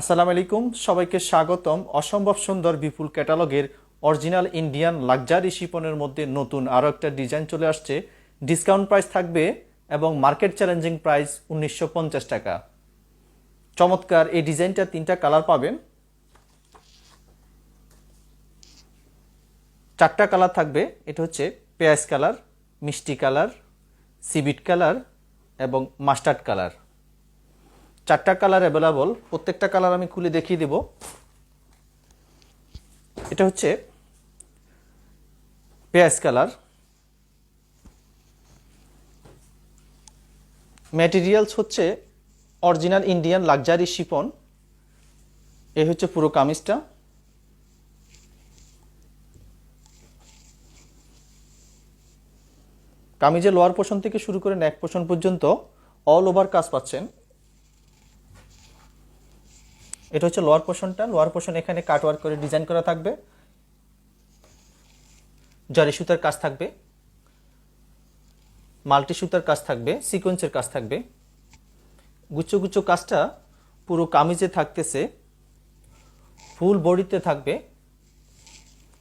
আসসালামু আলাইকুম, সবাইকে স্বাগতম। অসম্ভব সুন্দর বিপুল ক্যাটালগের অরিজিনাল ইন্ডিয়ান লাক্সারি শিপনের মধ্যে নতুন আরও একটা ডিজাইন চলে আসছে। ডিসকাউন্ট প্রাইস থাকবে এবং মার্কেট চ্যালেঞ্জিং প্রাইস উনিশশো পঞ্চাশ টাকা। চমৎকার এই ডিজাইনটা তিনটা কালার পাবেন। চারটা কালার থাকবে, এটা হচ্ছে পেঁয়াজ কালার, মিষ্টি কালার সিবিট কালার এবং মাস্টার্ড কালার। চারটা কালার অ্যাভেলেবল প্রত্যেকটা কালার আমি খুলে দেখিয়ে দেব। এটা হচ্ছে পেঁয়াজ কালার ম্যাটেরিয়ালস হচ্ছে অরিজিনাল ইন্ডিয়ান লাক্সারি শিপন এই হচ্ছে পুরো কামিজটা। কামিজের লোয়ার পোষণ থেকে শুরু করে নেক পোষণ পর্যন্ত অল ওভার কাজ পাচ্ছেন। এটা হচ্ছে লোয়ার পোর্শনটা লোয়ার পোর্শন এখানে কাটওয়ার্ক করে ডিজাইন করা থাকবে। জারি সুতার কাজ থাকবে। মাল্টি সুতার কাজ থাকবে। সিকোয়েন্সের কাজ থাকবে। গুচ্ছ গুচ্ছ কাজটা পুরো কামিজে থাকতেছে। ফুল বডিতে থাকবে।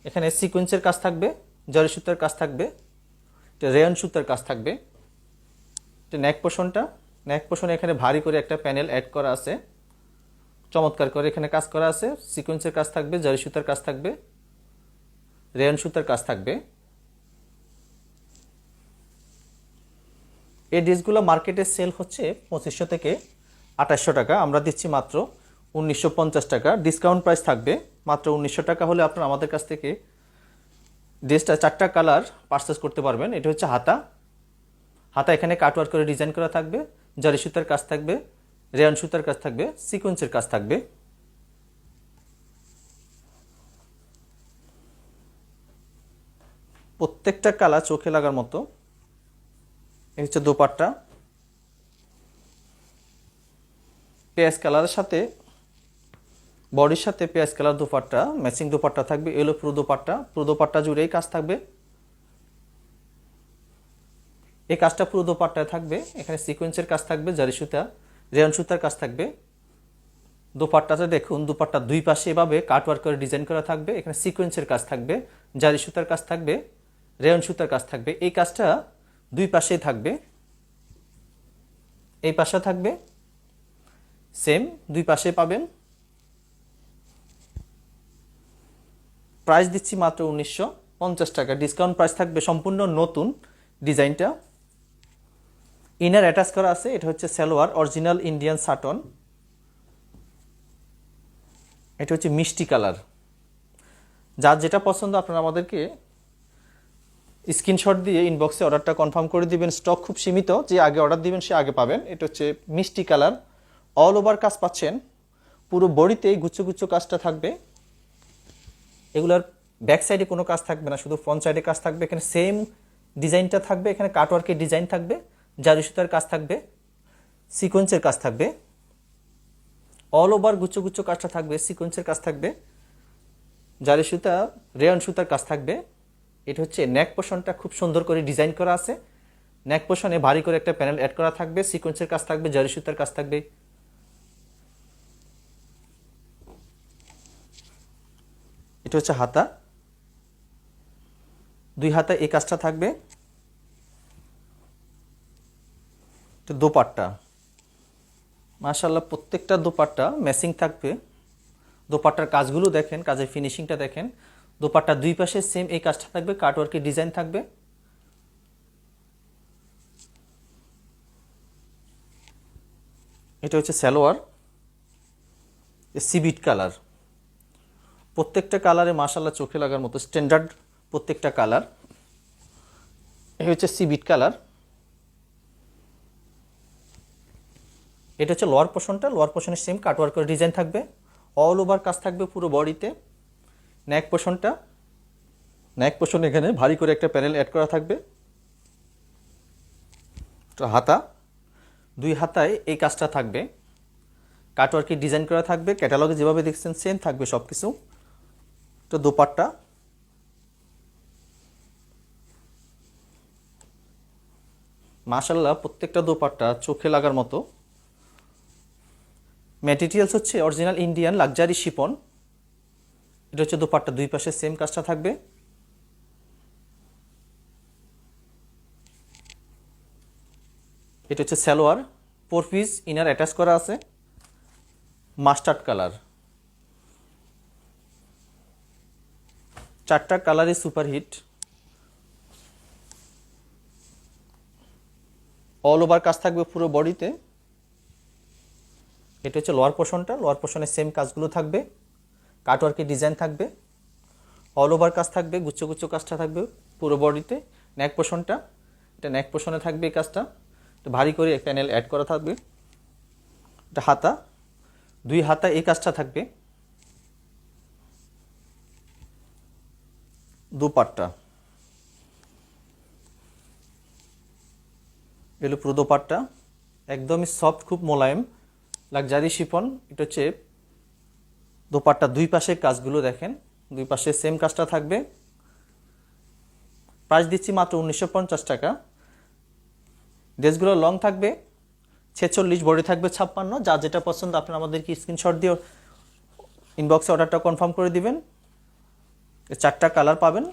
এখানে সিকোয়েন্সের কাজ থাকবে, জারি সুতার কাজ থাকবে রেয়ন সুতার কাজ থাকবে। এটা নেক পোষণটা পোষণে এখানে ভারী করে একটা প্যানেল অ্যাড করা আছে। চমৎকার করে এখানে কাজ করা আছে। সিকোয়েন্সের কাজ থাকবে, জারি সুতার কাজ থাকবে রেয়ন সুতার কাজ থাকবে। এই ড্রেসগুলো মার্কেটে সেল হচ্ছে পঁচিশশো থেকে আঠাশশো টাকা, আমরা দিচ্ছি মাত্র উনিশশো পঞ্চাশ টাকা। ডিসকাউন্ট প্রাইস থাকবে মাত্র উনিশশো টাকা হলে আপনারা আমাদের কাছ থেকে ড্রেসটা চারটা কালার পারচেস করতে পারবেন। এটা হচ্ছে হাতা। হাতা এখানে কাটওয়ার্ক করে ডিজাইন করা থাকবে, জারি সুতার কাজ থাকবে। রেয়ান সুতার কাজ থাকবে, সিকোয়েন্সের কাজ থাকবে। প্রত্যেকটা কালার চোখে লাগার মতো। এই হচ্ছে দোপাট্টা। পেঁয়াজ কালারের সাথে, বডির সাথে পেঁয়াজ কালার দোপাট্টা ম্যাচিং দোপাট্টা থাকবে, এলো পুরো দোপাট্টা। পুরো দোপাট্টা জুড়েই কাজ থাকবে। এই কাজটা পুরো দোপাট্টায় থাকবে। এখানে সিকোয়েন্সের কাজ থাকবে, জারি সুতা। রেয়ন সুতার কাজ থাকবে। দোপাট্টাতে দেখুন, দুপাট্টা দুই পাশে এভাবে কাটওয়ার্ক করে ডিজাইন করা থাকবে, এখানে সিকোয়েন্সের কাজ থাকবে, জারি সুতার কাজ থাকবে রেয়ন সুতার কাজ থাকবে, এই কাজটা দুই পাশেই থাকবে, এই পাশে থাকবে সেম দুই পাশে পাবেন। প্রাইস দিচ্ছি মাত্র উনিশশো পঞ্চাশ টাকা ডিসকাউন্ট প্রাইস থাকবে সম্পূর্ণ নতুন ডিজাইনটা ইনার অ্যাটাচ করা আছে, এটা হচ্ছে সালোয়ার অরিজিনাল ইন্ডিয়ান সাটন এটা হচ্ছে মিষ্টি কালার। যার যেটা পছন্দ আপনারা আমাদেরকে স্ক্রিনশট দিয়ে ইনবক্সে অর্ডারটা কনফার্ম করে দিবেন। স্টক খুব সীমিত, যে আগে অর্ডার দিবেন, সে আগে পাবেন। এটা হচ্ছে মিষ্টি কালার। অল ওভার কাজ পাচ্ছেন। পুরো বডিতেই গুচ্ছ গুচ্ছ কাজটা থাকবে। এগুলার ব্যাক সাইডে কোনো কাজ থাকবে না, শুধু ফ্রন্ট সাইডে কাজ থাকবে। এখানে সেম ডিজাইনটা থাকবে, এখানে কাটওয়ার্কের ডিজাইন থাকবে। জারি কাজ থাকবে সিকোয়েন্সের কাজ থাকবে অল ওভার গুচ্ছ গুচ্ছ কাজটা থাকবে সিকোয়েন্সের কাজ থাকবে জারি সুতা রেয়ন সুতার কাজ থাকবে, এটা হচ্ছে নেক পোষণটা খুব সুন্দর করে ডিজাইন করা আছে নেক পোষণে ভারী করে একটা প্যানেল অ্যাড করা থাকবে সিকোয়েন্সের কাজ থাকবে জারি সুতার কাজ থাকবে। এটা হচ্ছে হাতা, দুই হাতা এই কাজটা থাকবে। এটা দোপাট্টা। মাশাল্লাহ প্রত্যেকটা দোপাট্টা ম্যাচিং থাকবে। দোপাট্টার কাজগুলো দেখেন, কাজের ফিনিশিংটা দেখেন। দোপাট্টা দুই পাশে সেম এই কাজটা থাকবে কাটওয়ার্কের ডিজাইন থাকবে। এটা হচ্ছে সালোয়ার সিবিট কালার প্রত্যেকটা কালারে মাশাল্লাহ চোখে লাগার মতো স্ট্যান্ডার্ড প্রত্যেকটা কালার এই হচ্ছে সিবিট কালার এটা হচ্ছে লোয়ার পোর্শনটা লোয়ার পোর্শনের সেম কাটওয়ার্ক করে ডিজাইন থাকবে। অল ওভার কাজ থাকবে পুরো বডিতে নেক পোর্শনটা নেক পোর্শন এখানে ভারী করে একটা প্যানেল অ্যাড করা থাকবে। হাতা, দুই হাতায় এই কাজটা থাকবে। কাটওয়ার্কের ডিজাইন করা থাকবে ক্যাটালগে যেভাবে দেখছেন সেম থাকবে সব কিছু তো দোপাট্টা। মাশাল্লাহ প্রত্যেকটা দোপাট্টা চোখে লাগার মতো। ম্যাটেরিয়ালস হচ্ছে অরিজিনাল ইন্ডিয়ান লাক্সারি শিপন এটা হচ্ছে দোপাট্টা, দুই পাশে সেম কাজটা থাকবে। এটা হচ্ছে salwar four piece inner attach করা আছে। মাস্টার্ড কালার চারটা কালারই সুপারহিট অল ওভার কাজ থাকবে পুরো বডিতে এটা হচ্ছে লোয়ার পোর্শনটা লোয়ার পোর্শনে সেম কাজগুলো থাকবে। কাটওয়ার্কের ডিজাইন থাকবে। অল ওভার কাজ থাকবে, গুচ্ছ গুচ্ছ কাজটা থাকবে পুরো বডিতে নেক পোর্শনটা এটা নেক পোর্শনে থাকবে এই কাজটা। এটা ভারী করে প্যানেল অ্যাড করা থাকবে। এটা হাতা, দুই হাতা এই কাজটা থাকবে। দুপাট্টা। এলো পুরো দোপাট্টা। একদমই সফট খুব মোলায়েম। লাক্সারি শিফন, এটা হচ্ছে দোপাট্টা দুই পাশে কাজগুলো দেখেন, দুই পাশে সেম কাজটা থাকবে। প্রাইস দিচ্ছি মাত্র উনিশশো পঞ্চাশ টাকা। ড্রেসগুলো লং থাকবে, ছেচল্লিশ, বডি থাকবে ছাপ্পান্ন, যা যেটা পছন্দ আপনারা আমাদেরকে স্ক্রিনশট দিয়ে ইনবক্সে অর্ডারটা কনফার্ম করে দিবেন। চারটা কালার পাবেন।